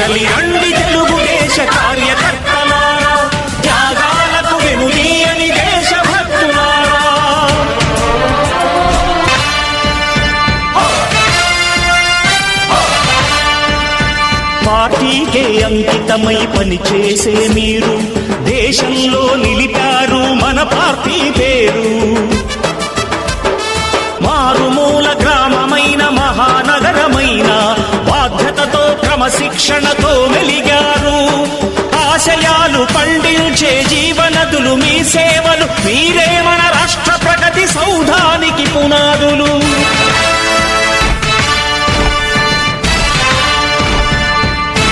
కదలి రండి తెలుగుదేశ కార్యకర్తలారా త్యాగాలకు వెనుదీయని దేశభక్తులారా పార్టీకే అంకితమై పనిచేసే మీరు దేశంలో నిలిపారు మన పార్టీ పేరు. మారుమూల గ్రామమైన మహానగరమైన క్రమశిక్షణతో వెలిగారు. ఆశయాలు పండించే జీవనదులు మీ సేవలు. మీరే మన రాష్ట్ర